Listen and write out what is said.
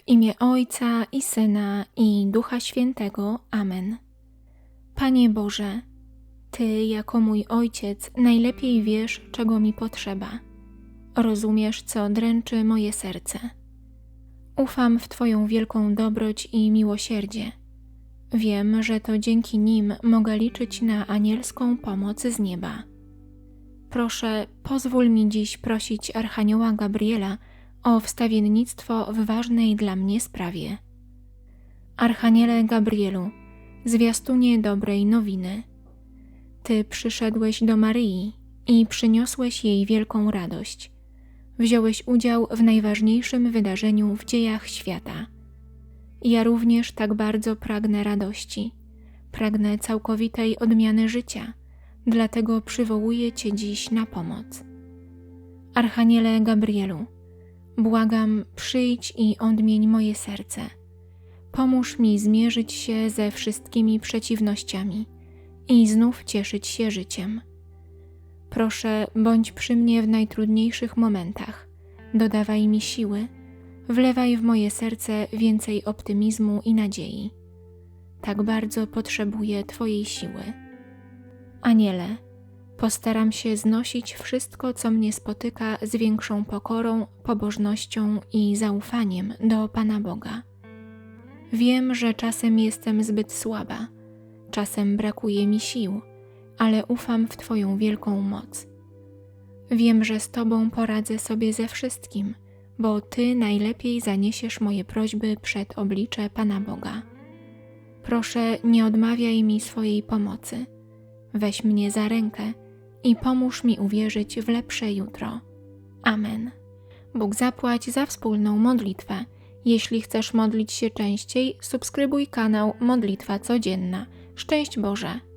W imię Ojca i Syna i Ducha Świętego. Amen. Panie Boże, Ty jako mój Ojciec najlepiej wiesz, czego mi potrzeba. Rozumiesz, co dręczy moje serce. Ufam w Twoją wielką dobroć i miłosierdzie. Wiem, że to dzięki nim mogę liczyć na anielską pomoc z nieba. Proszę, pozwól mi dziś prosić Archanioła Gabriela o wstawiennictwo w ważnej dla mnie sprawie. Archaniele Gabrielu, zwiastunie dobrej nowiny. Ty przyszedłeś do Maryi i przyniosłeś jej wielką radość. Wziąłeś udział w najważniejszym wydarzeniu w dziejach świata. Ja również tak bardzo pragnę radości, pragnę całkowitej odmiany życia, dlatego przywołuję Cię dziś na pomoc. Archaniele Gabrielu, błagam, przyjdź i odmień moje serce. Pomóż mi zmierzyć się ze wszystkimi przeciwnościami i znów cieszyć się życiem. Proszę, bądź przy mnie w najtrudniejszych momentach, dodawaj mi siły, wlewaj w moje serce więcej optymizmu i nadziei. Tak bardzo potrzebuję Twojej siły. Aniele, postaram się znosić wszystko, co mnie spotyka z większą pokorą, pobożnością i zaufaniem do Pana Boga. Wiem, że czasem jestem zbyt słaba, czasem brakuje mi sił, ale ufam w Twoją wielką moc. Wiem, że z Tobą poradzę sobie ze wszystkim, bo Ty najlepiej zaniesiesz moje prośby przed oblicze Pana Boga. Proszę, nie odmawiaj mi swojej pomocy. Weź mnie za rękę i pomóż mi uwierzyć w lepsze jutro. Amen. Bóg zapłać za wspólną modlitwę. Jeśli chcesz modlić się częściej, subskrybuj kanał Modlitwa Codzienna. Szczęść Boże!